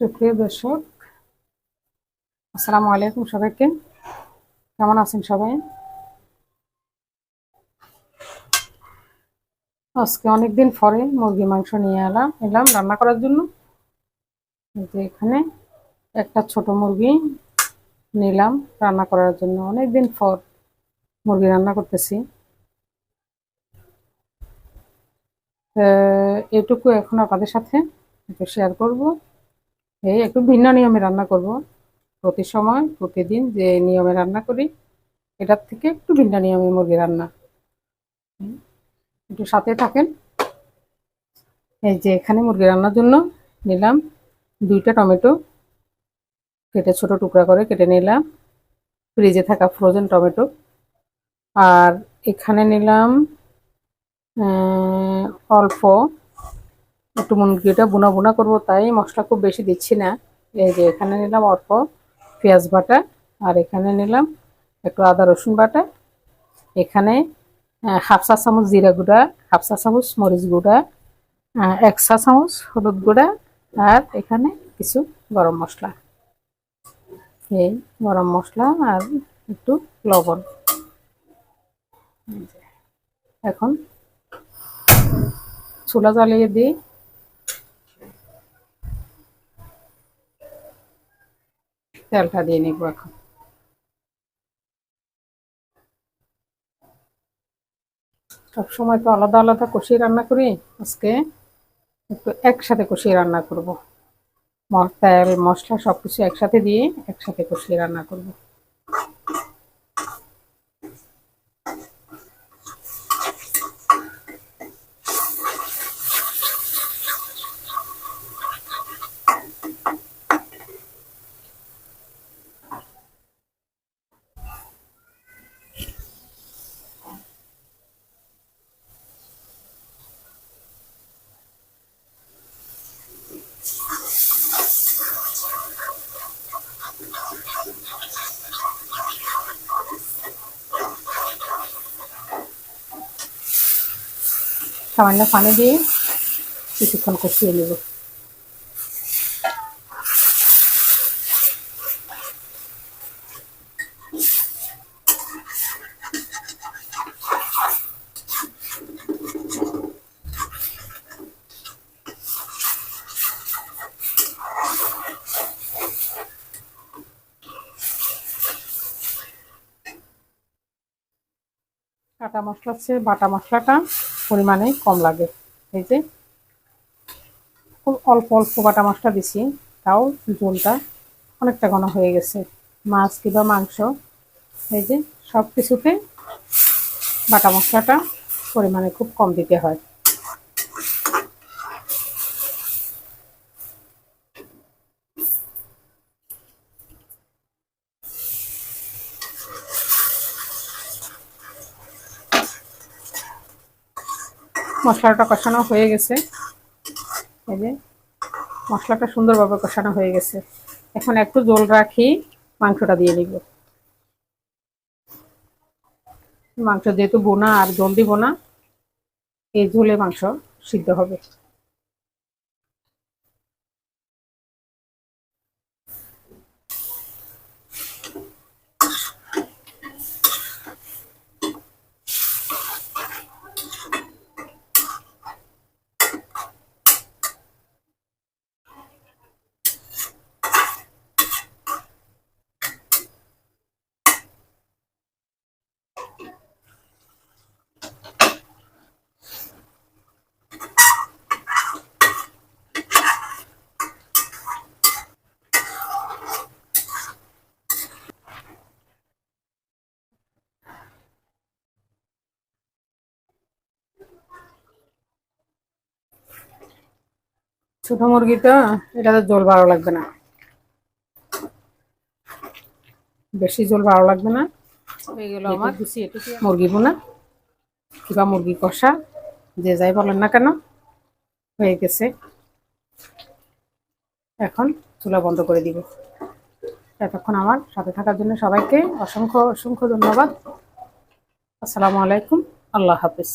সুপ্রিয় দর্শক, আসসালামু আলাইকুম সবাইকে। কেমন আছেন সবাই? আজকে অনেকদিন পরে মুরগি, মাংস নিয়ে এলাম এলাম রান্না করার জন্য। যে এখানে একটা ছোট মুরগি নিলাম রান্না করার জন্য। অনেকদিন পর মুরগি রান্না করতেছি। এটুকু এখন আপনাদের সাথে একটু শেয়ার করব। এই একটু ভিন্ন নিয়মে রান্না করব। প্রতি সময়, প্রতিদিন যে নিয়মে রান্না করি, এটার থেকে একটু ভিন্ন নিয়মে মুরগি রান্না। একটু সাথে থাকেন। এই যে এখানে মুরগি রান্নার জন্য নিলাম দুইটা টমেটো। কেটে ছোট টুকরা করে কেটে নিলাম। ফ্রিজে থাকা ফ্রোজেন টমেটো। আর এখানে নিলাম অল্প একটু মুরগিটা বোনা বুনা করব, তাই মশলা খুব বেশি দিচ্ছি না। এই যে এখানে নিলাম অল্প পেঁয়াজ বাটা, আর এখানে নিলাম একটু আদা রসুন বাটা। এখানে হাফসা চামচ জিরা গুঁড়া হাফসা চামচ মরিচ গুঁড়া এক চা চামচ হলুদ গুঁড়া, আর এখানে কিছু গরম মশলা। এই গরম মশলা আর একটু লবণ। এখন চুলা জ্বালিয়ে দিই। তেলটা দিয়ে নিব এখন। সব সময় তো আলাদা আলাদা কষিয়ে রান্না করি, আজকে একটু একসাথে কষিয়ে রান্না করব। তেল, মশলা সবকিছু একসাথে দিয়ে একসাথে কষিয়ে রান্না করব। সামান্য পানি দিয়ে কিছুক্ষণ কষিয়ে নেব। কাটা মশলা হচ্ছে বাটা মশলাটা। পরিমাণে কম লাগে। এই যে, খুব অল্প অল্প বাটা মাছটা দিছি, তাও ঝোলটা অনেকটা ঘন হয়ে গেছে। মাছ কিংবা মাংস, এই যে সব কিছুতে বাটা মশলাটা পরিমাণে খুব কম দিতে হয়। মশলাটা কষানো হয়ে গেছে। এই যে, মশলাটা সুন্দরভাবে কষানো হয়ে গেছে। এখন একটু জল রাখি, মাংসটা দিয়ে দিব। মাংস যেহেতু বোনা, আর জল দিব না, এই ঝোলে মাংস সিদ্ধ হবে। ছোট মুরগি তো এটাতে জল ভালো লাগবে না। বেশি জল ভালো লাগবে না। হয়ে গেল আমার মুরগি বোনা কিংবা মুরগি কষা যে যাই বলেন না কেন হয়ে গেছে। এখন চুলা বন্ধ করে দিব। এতক্ষণ আমার সাথে থাকার জন্য সবাইকে অসংখ্য অসংখ্য ধন্যবাদ। আসসালামু আলাইকুম আল্লাহ হাফিজ।